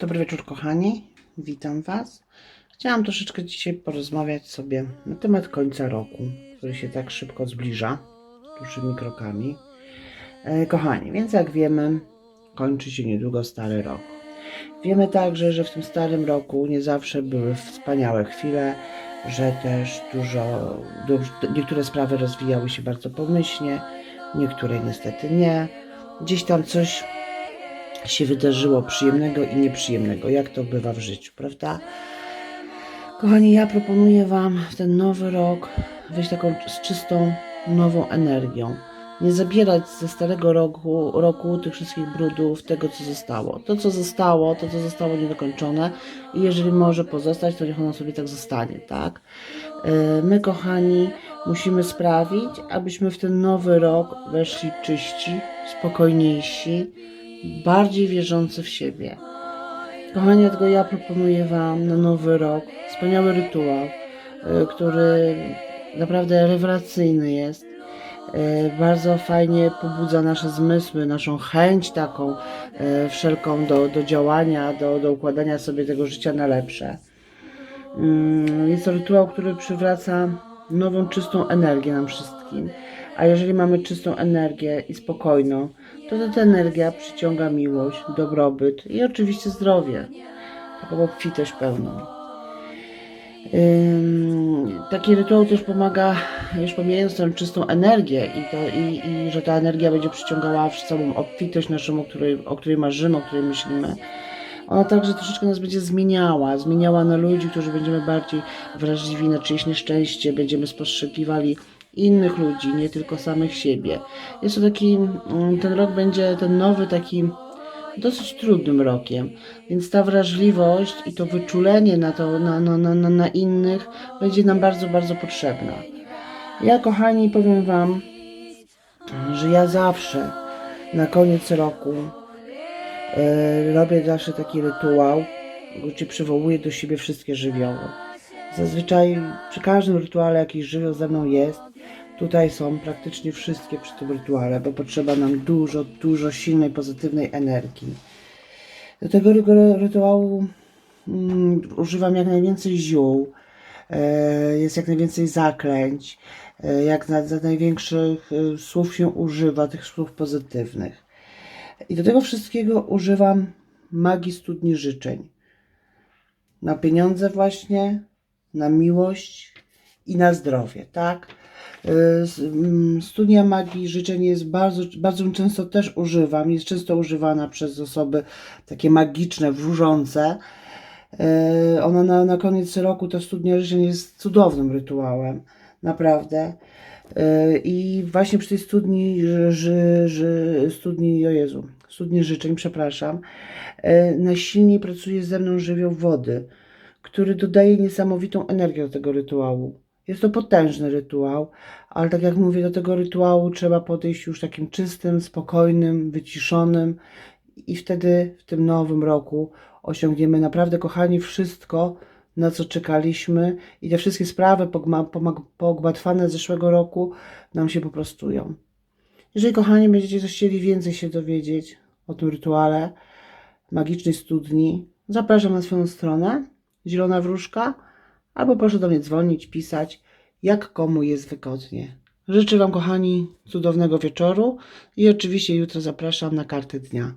Dobry wieczór, kochani. Witam Was. Chciałam troszeczkę dzisiaj porozmawiać sobie na temat końca roku, który się tak szybko zbliża, dużymi krokami. E, kochani, więc jak wiemy, kończy się niedługo stary rok. Wiemy także, że w tym starym roku nie zawsze były wspaniałe chwile, że też dużo, du- niektóre sprawy rozwijały się bardzo pomyślnie, niektóre niestety nie. Gdzieś tam coś się wydarzyło przyjemnego i nieprzyjemnego, jak to bywa w życiu, prawda? Kochani, ja proponuję Wam w ten nowy rok wyjść taką z czystą, nową energią. Nie zabierać ze starego roku, roku tych wszystkich brudów, tego co zostało. To co zostało, to co zostało niedokończone i jeżeli może pozostać, to niech ono sobie tak zostanie, tak? E, My, kochani, musimy sprawić, abyśmy w ten nowy rok weszli czyści, spokojniejsi, bardziej wierzący w siebie. Kochani, dlatego ja proponuję Wam na nowy rok wspaniały rytuał, y, który naprawdę rewelacyjny jest. Y, Bardzo fajnie pobudza nasze zmysły, naszą chęć taką y, wszelką do, do działania, do, do układania sobie tego życia na lepsze. Mm, Jest to rytuał, który przywraca nową, czystą energię nam wszystkim. A jeżeli mamy czystą energię i spokojną, to ta energia przyciąga miłość, dobrobyt i oczywiście zdrowie. Taką obfitość pełną. Ym, taki rytuał też pomaga, już pomijając tę czystą energię i, to, i, i że ta energia będzie przyciągała w całą obfitość naszą, o której, o której marzymy, o której myślimy. Ona także troszeczkę nas będzie zmieniała, zmieniała na ludzi, którzy będziemy bardziej wrażliwi na czyjeś nieszczęście, będziemy spostrzegiwali innych ludzi, nie tylko samych siebie. Jest to taki, mm, ten rok będzie, ten nowy taki dosyć trudnym rokiem, więc ta wrażliwość i to wyczulenie na, to, na, na, na, na, innych będzie nam bardzo, bardzo potrzebna. Ja, kochani, powiem Wam, że ja zawsze na koniec roku robię zawsze taki rytuał, gdzie przywołuję do siebie wszystkie żywioły. Zazwyczaj przy każdym rytuale jakiś żywioł ze mną jest. Tutaj są praktycznie wszystkie przy tym rytuale, bo potrzeba nam dużo, dużo silnej, pozytywnej energii. Do tego ry- rytuału mm, używam jak najwięcej ziół, e, jest jak najwięcej zaklęć, e, jak za największych e, słów się używa, tych słów pozytywnych. I do tego wszystkiego używam magii studni życzeń. Na pieniądze właśnie, na miłość i na zdrowie, tak? Y, mm, Studnia magii życzeń jest bardzo, bardzo często też używam, jest często używana przez osoby takie magiczne, wróżące. Y, Ona na, na koniec roku, ta studnia życzeń jest cudownym rytuałem, naprawdę. Y, I właśnie przy tej studni, ży, ży, studni, o Jezu, studni życzeń, przepraszam, y, najsilniej pracuje ze mną żywioł wody, który dodaje niesamowitą energię do tego rytuału. Jest to potężny rytuał, ale tak jak mówię, do tego rytuału trzeba podejść już takim czystym, spokojnym, wyciszonym i wtedy w tym nowym roku osiągniemy naprawdę, kochani, wszystko, na co czekaliśmy i te wszystkie sprawy pogmatwane z zeszłego roku nam się poprostują. Jeżeli, kochani, będziecie chcieli więcej się dowiedzieć o tym rytuale magicznej studni, zapraszam na swoją stronę Zielona Wróżka albo proszę do mnie dzwonić, pisać, jak komu jest wygodnie. Życzę Wam, kochani, cudownego wieczoru i oczywiście jutro zapraszam na karty dnia.